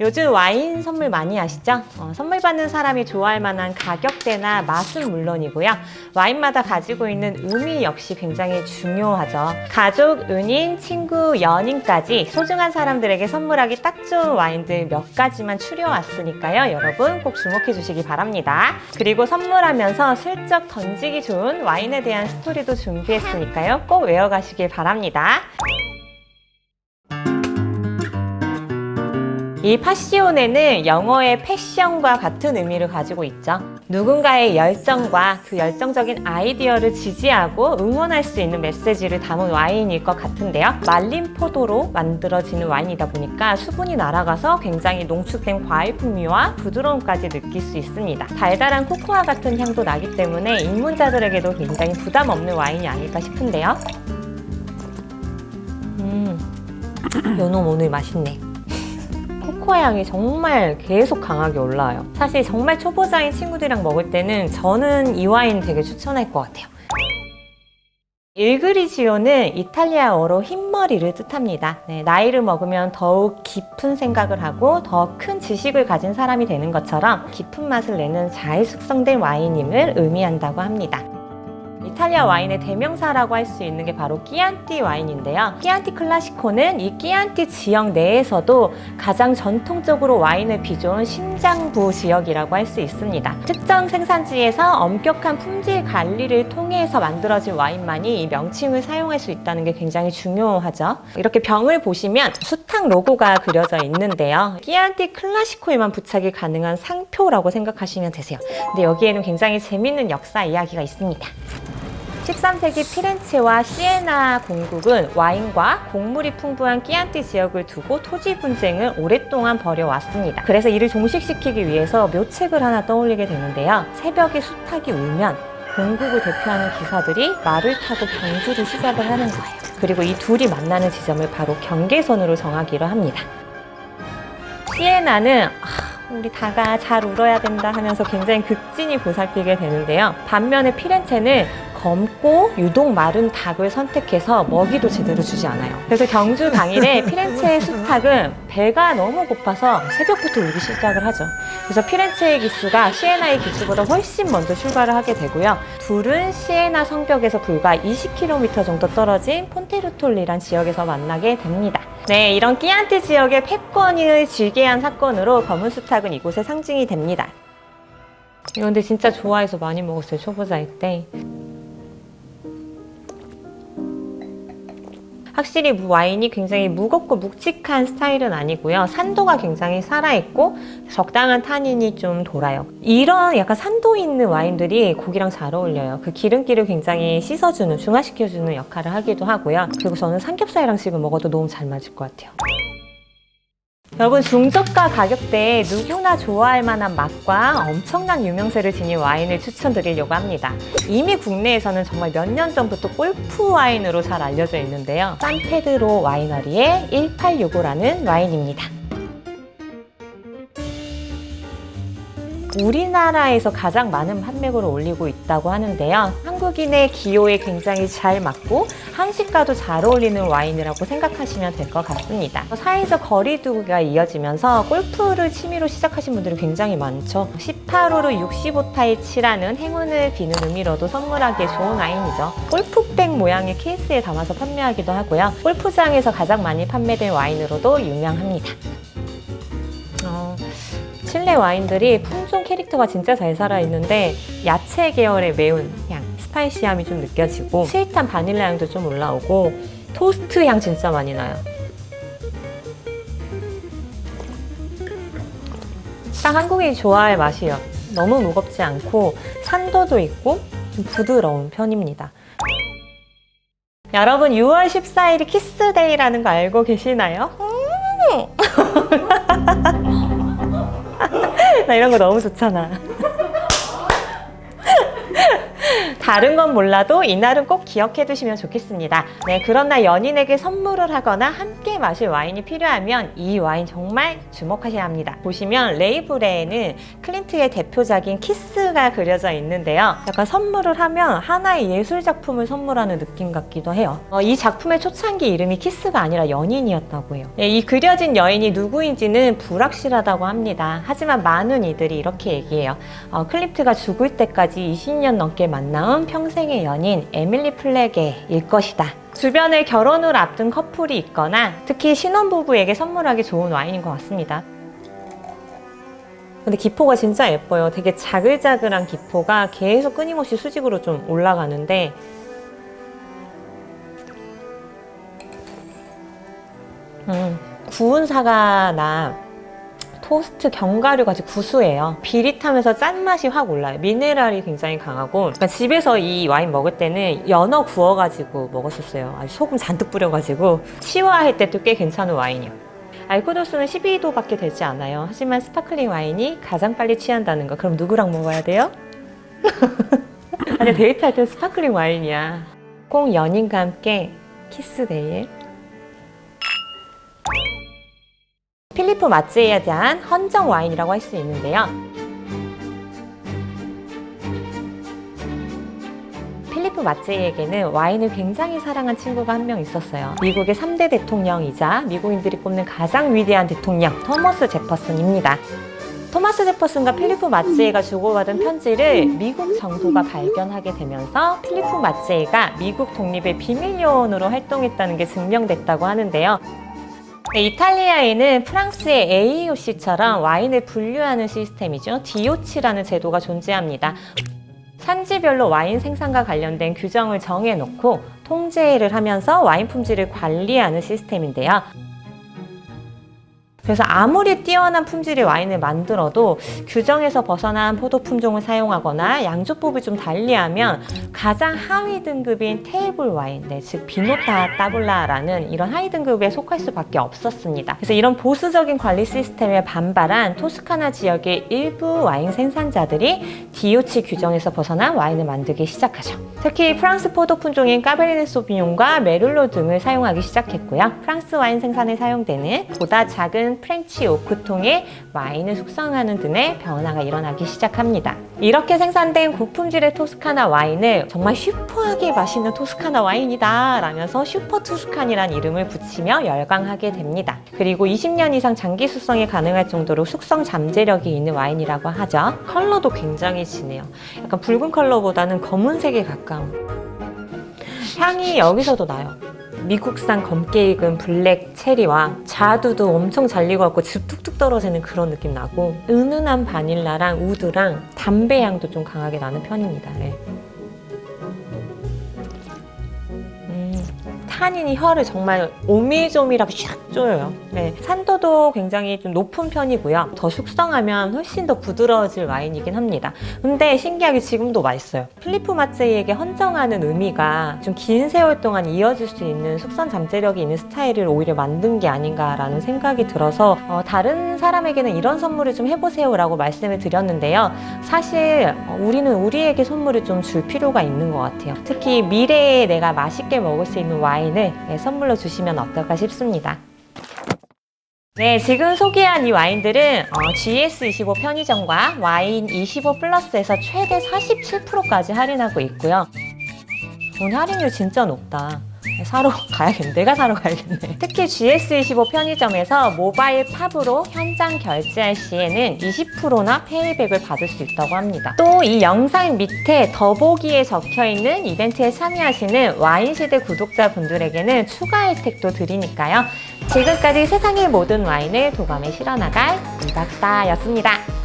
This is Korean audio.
요즘 와인 선물 많이 하시죠? 어, 선물 받는 사람이 좋아할 만한 가격대나 맛은 물론이고요. 와인마다 가지고 있는 의미 역시 굉장히 중요하죠. 가족, 은인, 친구, 연인까지 소중한 사람들에게 선물하기 딱 좋은 와인들 몇 가지만 추려왔으니까요. 여러분 꼭 주목해 주시기 바랍니다. 그리고 선물하면서 슬쩍 던지기 좋은 와인에 대한 스토리도 준비했으니까요. 꼭 외워가시길 바랍니다. 이 파시오네는 영어의 패션과 같은 의미를 가지고 있죠. 누군가의 열정과 그 열정적인 아이디어를 지지하고 응원할 수 있는 메시지를 담은 와인일 것 같은데요. 말린 포도로 만들어지는 와인이다 보니까 수분이 날아가서 굉장히 농축된 과일 풍미와 부드러움까지 느낄 수 있습니다. 달달한 코코아 같은 향도 나기 때문에 입문자들에게도 굉장히 부담 없는 와인이 아닐까 싶은데요. 음, 요놈 오늘 맛있네. 코코아 향이 정말 계속 강하게 올라와요. 사실 정말 초보자인 친구들이랑 먹을 때는 저는 이 와인 되게 추천할 것 같아요. 일그리지오는 이탈리아어로 흰머리를 뜻합니다. 네, 나이를 먹으면 더욱 깊은 생각을 하고 더 큰 지식을 가진 사람이 되는 것처럼 깊은 맛을 내는 잘 숙성된 와인임을 의미한다고 합니다. 이탈리아 와인의 대명사라고 할 수 있는 게 바로 끼안띠 와인인데요. 끼안띠 클라시코는 이 끼안띠 지역 내에서도 가장 전통적으로 와인을 비춰온 심장부 지역이라고 할 수 있습니다. 특정 생산지에서 엄격한 품질 관리를 통해서 만들어진 와인만이 이 명칭을 사용할 수 있다는 게 굉장히 중요하죠. 이렇게 병을 보시면 수탉 로고가 그려져 있는데요. 끼안띠 클라시코에만 부착이 가능한 상표라고 생각하시면 되세요. 근데 여기에는 굉장히 재밌는 역사 이야기가 있습니다. 13세기 피렌체와 시에나 공국은 와인과 곡물이 풍부한 끼안띠 지역을 두고 토지 분쟁을 오랫동안 벌여왔습니다. 그래서 이를 종식시키기 위해서 묘책을 하나 떠올리게 되는데요. 새벽에 수탉이 울면 공국을 대표하는 기사들이 말을 타고 경주를 시작을 하는 거예요. 그리고 이 둘이 만나는 지점을 바로 경계선으로 정하기로 합니다. 시에나는 아, 우리 다가 잘 울어야 된다 하면서 굉장히 극진히 보살피게 되는데요. 반면에 피렌체는 검고 유독 마른 닭을 선택해서 먹이도 제대로 주지 않아요. 그래서 경주 당일에 피렌체의 수탉은 배가 너무 고파서 새벽부터 울기 시작을 하죠. 그래서 피렌체의 기수가 시에나의 기수보다 훨씬 먼저 출발을 하게 되고요. 둘은 시에나 성벽에서 불과 20km 정도 떨어진 폰테르톨리란 지역에서 만나게 됩니다. 네, 이런 끼안티 지역의 패권을 쥐게 한 사건으로 검은 수탉은 이곳의 상징이 됩니다. 이거 근데 진짜 좋아해서 많이 먹었어요, 초보자일 때. 확실히 와인이 굉장히 무겁고 묵직한 스타일은 아니고요. 산도가 굉장히 살아있고 적당한 타닌이 좀 돌아요. 이런 약간 산도 있는 와인들이 고기랑 잘 어울려요. 그 기름기를 굉장히 씻어주는, 중화시켜주는 역할을 하기도 하고요. 그리고 저는 삼겹살이랑 지금 먹어도 너무 잘 맞을 것 같아요. 여러분 중저가 가격대에 누구나 좋아할 만한 맛과 엄청난 유명세를 지닌 와인을 추천드리려고 합니다. 이미 국내에서는 정말 몇 년 전부터 골프 와인으로 잘 알려져 있는데요. 산페드로 와이너리의 1865라는 와인입니다. 우리나라에서 가장 많은 판매고를 올리고 있다고 하는데요. 한국인의 기호에 굉장히 잘 맞고 한식과도 잘 어울리는 와인이라고 생각하시면 될 것 같습니다. 사이적 거리두기가 이어지면서 골프를 취미로 시작하신 분들이 굉장히 많죠. 18호로 65타에 칠하는 행운을 비는 의미로도 선물하기에 좋은 와인이죠. 골프백 모양의 케이스에 담아서 판매하기도 하고요. 골프장에서 가장 많이 판매된 와인으로도 유명합니다. 어, 칠레 와인들이 품종 캐릭터가 진짜 잘 살아있는데 야채 계열의 매운 향, 스파이시함이 좀 느껴지고 스윗한 바닐라 향도 좀 올라오고 토스트 향 진짜 많이 나요. 딱 한국인이 좋아할 맛이에요. 너무 무겁지 않고 산도도 있고 좀 부드러운 편입니다. 여러분 6월 14일이 키스데이라는 거 알고 계시나요? 음! 나 이런 거 너무 좋잖아. 다른 건 몰라도 이날은 꼭 기억해 두시면 좋겠습니다. 네, 그런 날 연인에게 선물을 하거나 함께 마실 와인이 필요하면 이 와인 정말 주목하셔야 합니다. 보시면 레이블에는 클린트의 대표작인 키스가 그려져 있는데요. 약간 선물을 하면 하나의 예술 작품을 선물하는 느낌 같기도 해요. 어, 이 작품의 초창기 이름이 키스가 아니라 연인이었다고 해요. 예, 이 그려진 여인이 누구인지는 불확실하다고 합니다. 하지만 많은 이들이 이렇게 얘기해요. 어, 클린트가 죽을 때까지 20년 넘게 만나온 평생의 연인 에밀리 플레게일 것이다. 주변에 결혼을 앞둔 커플이 있거나 특히 신혼부부에게 선물하기 좋은 와인인 것 같습니다. 근데 기포가 진짜 예뻐요. 되게 자글자글한 기포가 계속 끊임없이 수직으로 좀 올라가는데 음, 구운 사과나 토스트 견과류 같이 구수해요. 비릿하면서 짠맛이 확 올라요. 미네랄이 굉장히 강하고 그러니까 집에서 이 와인 먹을 때는 연어 구워가지고 먹었었어요. 아주 소금 잔뜩 뿌려가지고 치와할 때도 꽤 괜찮은 와인이요. 알코올 도수는 12도밖에 되지 않아요. 하지만 스파클링 와인이 가장 빨리 취한다는 거. 그럼 누구랑 먹어야 돼요? 아니 데이트할 때 스파클링 와인이야. 꼭 연인과 함께 키스데이. 필리프 마츠에 대한 헌정 와인이라고 할 수 있는데요. 필리프 마츠에게는 와인을 굉장히 사랑한 친구가 한 명 있었어요. 미국의 3대 대통령이자 미국인들이 꼽는 가장 위대한 대통령, 토머스 제퍼슨입니다. 토마스 제퍼슨과 필리프 마츠에가 주고받은 편지를 미국 정부가 발견하게 되면서 필리프 마츠에가 미국 독립의 비밀 요원으로 활동했다는 게 증명됐다고 하는데요. 네, 이탈리아에는 프랑스의 AOC처럼 와인을 분류하는 시스템이죠. DOC라는 제도가 존재합니다. 산지별로 와인 생산과 관련된 규정을 정해놓고 통제를 하면서 와인 품질을 관리하는 시스템인데요. 그래서 아무리 뛰어난 품질의 와인을 만들어도 규정에서 벗어난 포도 품종을 사용하거나 양조법을 좀 달리하면 가장 하위 등급인 테이블 와인, 네, 즉 비노타 따블라라는 이런 하위 등급에 속할 수밖에 없었습니다. 그래서 이런 보수적인 관리 시스템에 반발한 토스카나 지역의 일부 와인 생산자들이 DOC 규정에서 벗어난 와인을 만들기 시작하죠. 특히 프랑스 포도 품종인 까베르네 소비뇽과 메를로 등을 사용하기 시작했고요. 프랑스 와인 생산에 사용되는 보다 작은 프렌치 오크통에 와인을 숙성하는 등의 변화가 일어나기 시작합니다. 이렇게 생산된 고품질의 토스카나 와인을 정말 슈퍼하게 맛있는 토스카나 와인이다 라면서 슈퍼 투스칸이란 이름을 붙이며 열광하게 됩니다. 그리고 20년 이상 장기 숙성이 가능할 정도로 숙성 잠재력이 있는 와인이라고 하죠. 컬러도 굉장히 진해요. 약간 붉은 컬러보다는 검은색에 가까운 향이 여기서도 나요. 미국산 검게 익은 블랙 체리와 자두도 엄청 잘 익어갖고 즙 뚝뚝 떨어지는 그런 느낌 나고 은은한 바닐라랑 우드랑 담배 향도 좀 강하게 나는 편입니다. 네. 음, 타닌이 혀를 정말 오밀조밀하게 샥 조여요. 네, 산도도 굉장히 좀 높은 편이고요. 더 숙성하면 훨씬 더 부드러워질 와인이긴 합니다. 근데 신기하게 지금도 맛있어요. 필리프 마츠에게 헌정하는 의미가 좀 긴 세월 동안 이어질 수 있는 숙성 잠재력이 있는 스타일을 오히려 만든 게 아닌가라는 생각이 들어서 어, 다른 사람에게는 이런 선물을 좀 해보세요라고 말씀을 드렸는데요. 사실 어, 우리는 우리에게 선물을 좀 줄 필요가 있는 것 같아요. 특히 미래에 내가 맛있게 먹을 수 있는 와인을 네, 선물로 주시면 어떨까 싶습니다. 네, 지금 소개한 이 와인들은 어, GS25 편의점과 와인25 플러스에서 최대 47%까지 할인하고 있고요. 오늘 할인율 진짜 높다. 사러 가야겠네. 내가 사러 가야겠네. 특히 GS25 편의점에서 모바일 팝으로 현장 결제할 시에는 20%나 페이백을 받을 수 있다고 합니다. 또 이 영상 밑에 더보기에 적혀 있는 이벤트에 참여하시는 와인시대 구독자분들에게는 추가 혜택도 드리니까요. 지금까지 세상의 모든 와인을 도감에 실어나갈 이박사였습니다.